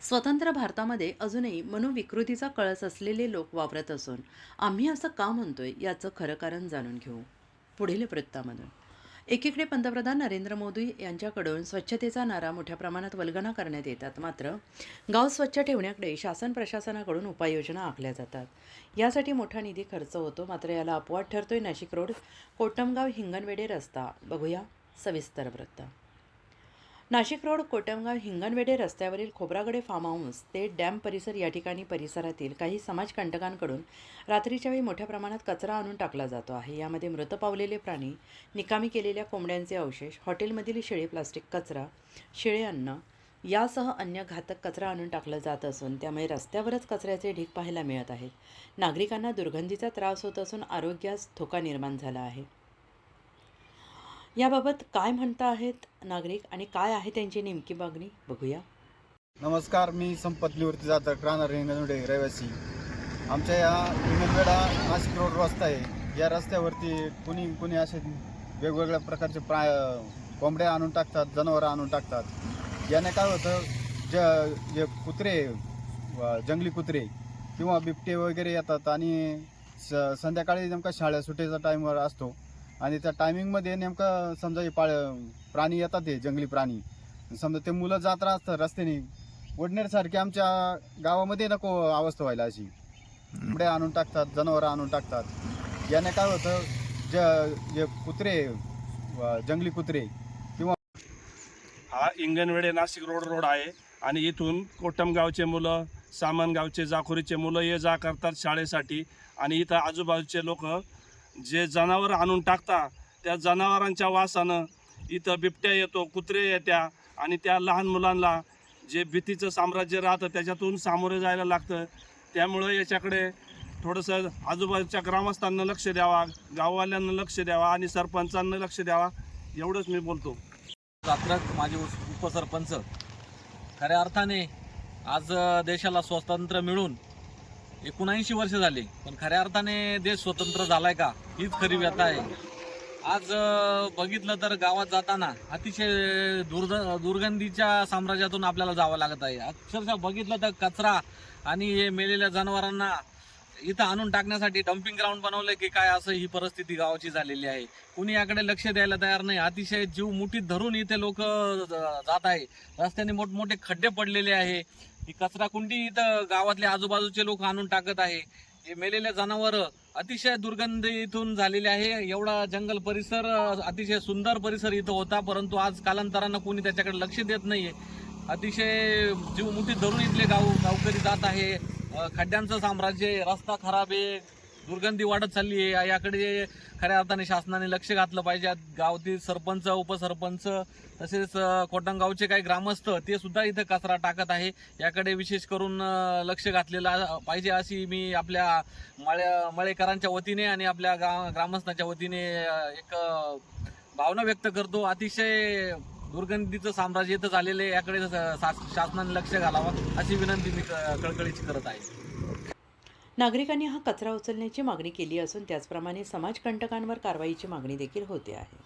स्वतंत्र भारतामध्ये अजूनही मनोविकृतीचा कळस असलेले लोक वावरत असून आम्ही असं का म्हणतोय याचं खरं कारण जाणून घेऊ. पुढील वृत्तामधून. एकीकडे पंतप्रधान नरेंद्र मोदी यांच्याकडून स्वच्छतेचा नारा मोठ्या प्रमाणात वल्गना करण्यात येतात. मात्र गाव स्वच्छ ठेवण्याकडे शासन प्रशासनाकडून उपाययोजना आखल्या जातात. यासाठी मोठा निधी खर्च होतो मात्र याला अपवाद ठरतोय नाशिक रोड कोटमगाव हिंगणवेडे रस्ता. बघूया सविस्तर वृत्त. नाशिक रोड कोटमगाव हिंगणवेडे रस्त्यावरील खोब्रागडे फार्म हाऊस ते डॅम परिसर या ठिकाणी परिसरातील काही समाजकंटकांकडून रात्रीच्या वेळी मोठ्या प्रमाणात कचरा आणून टाकला जातो आहे. यामध्ये मृत पावलेले प्राणी निकामी केलेल्या कोंबड्यांचे अवशेष हॉटेलमधील शेळे प्लास्टिक कचरा शेळे अन्न यासह अन्य घातक कचरा आणून टाकला जात असून त्यामुळे रस्त्यावरच कचऱ्याचे ढीग पाहायला मिळत आहेत. नागरिकांना दुर्गंधीचा त्रास होत असून आरोग्यास धोका निर्माण झाला आहे. याबाबत काय म्हणता आहेत नागरिक आणि काय आहे त्यांची नेमकी मागणी? बघूया. नमस्कार मी संपत निवृत्ती जाधव राहणार हिंगणवेडे रहिवासी. आमच्या या हिंगणवेडा नाशिक रोड रस्ता आहे. या रस्त्यावरती कुणी कुणी असे वेगवेगळ्या प्रकारचे प्रा कोंबड्या आणून टाकतात जनावरं आणून टाकतात. याने काय होतं ज जे कुत्रे जंगली कुत्रे किंवा बिबटे वगैरे येतात आणि स संध्याकाळी नेमका शाळा सुटेचा टाईमवर असतो. आणि त्या टायमिंगमध्ये नेमकं समजा हे पाळ प्राणी येतात ते जंगली प्राणी. समजा ते मुलं जात राहतात रस्त्याने वडनेरसारखी आमच्या गावामध्ये नको अवस्था व्हायला अशी. पुढे आणून टाकतात जनावरं आणून टाकतात. याने काय होतं ज जे कुत्रे जंगली कुत्रे किंवा हा इंगणवेडे नाशिक रोड रोड आहे. आणि इथून कोटमगावचे मुलं सामनगावचे जाखोरीचे मुलं ये जा करतात शाळेसाठी. आणि इथं आजूबाजूचे लोक जे जनावर आणून टाकता त्या जनावरांच्या वासानं इथं बिबट्या येतो कुत्रे येत्या आणि त्या लहान मुलांना जे भीतीचं साम्राज्य राहतं त्याच्यातून सामोरे जायला लागतं. त्यामुळं याच्याकडे थोडंसं आजूबाजूच्या ग्रामस्थांना लक्ष द्यावा गाववाल्यांना लक्ष द्यावा आणि सरपंचांना लक्ष द्यावा एवढंच मी बोलतो. कात्रक माझे उपसरपंच खऱ्या अर्थाने आज देशाला स्वातंत्र्य मिळून एकोणऐंशी वर्ष झाले पण खऱ्या अर्थाने देश स्वतंत्र झालाय का? हीच खरी व्यथा आहे. आज बघितलं तर गावात जाताना अतिशय दुर्द दुर्गंधीच्या साम्राज्यातून आपल्याला जावं लागत आहे. अक्षरशः बघितलं तर कचरा आणि हे मेलेल्या जनावरांना इथं आणून टाकण्यासाठी डम्पिंग ग्राउंड बनवलंय की काय असं ही परिस्थिती गावाची झालेली आहे. कुणी याकडे लक्ष द्यायला तयार नाही. अतिशय जीव मुठीत धरून इथे लोक जात आहे. रस्त्याने मोठमोठे खड्डे पडलेले आहे. ही कचरा कुंडी इथं गावातले आजूबाजूचे लोक आणून टाकत आहे. हे मेलेले जनावर अतिशय दुर्गंध इथून झालेले आहे. एवढा जंगल परिसर अतिशय सुंदर परिसर इथं होता परंतु आज कालांतरानं कोणी त्याच्याकडे लक्ष देत नाहीये. अतिशय जीव धरून इथले गाव गावकरी जात आहे. खड्ड्यांचं साम्राज्य रस्ता खराब आहे. दुर्गंधी वाढत चालली आहे. याकडे खऱ्या अर्थाने शासनाने लक्ष घातलं पाहिजे. गावतील सरपंच उपसरपंच तसेच अ, कोटणगावचे काही ग्रामस्थ ते सुद्धा इथं कचरा टाकत आहे. याकडे विशेष करून लक्ष घातलेलं पाहिजे अशी मी आपल्या मळ्या मळेकरांच्या वतीने आणि आपल्या गा ग्रामस्थांच्या वतीने एक भावना व्यक्त करतो. अतिशय दुर्गंधीचं साम्राज्य इथं झालेलं आहे. याकडे शासनाने लक्ष घालावं अशी विनंती मी क- कळकळीची करत आहे. नागरिकांनी हा कचरा उचलण्याची मागणी केली असून त्याचप्रमाणे समाजकंटकांवर कारवाईची मागणी देखील होते आहे.